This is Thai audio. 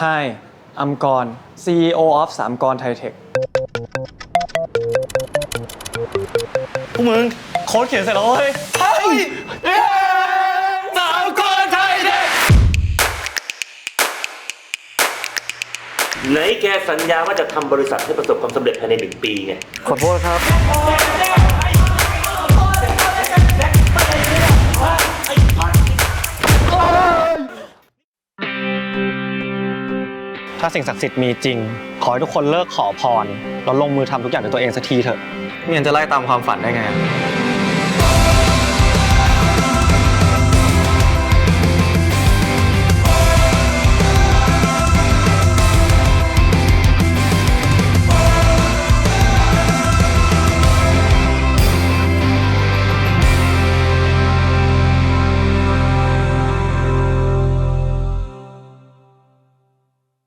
Hi I'm Gon CEO of สามกรไทเทคพวกมึงโค้ดเขียนเสร็จแล้วเว้ยเฮ้ยสามคนไทยเด็กไหนแกสัญญาว่าจะทำบริษัทให้ประสบความสำเร็จภายในหนึ่งปีไง ขอโทษครับ ถ้าสิ่งศักดิ์สิทธิ์มีจริง ขอให้ทุกคนเลิกขอพรแล้วลงมือทำทุกอย่างด้วยตัวเองสักทีเถอะไม่งั้นจะไล่ตามความฝันได้ไง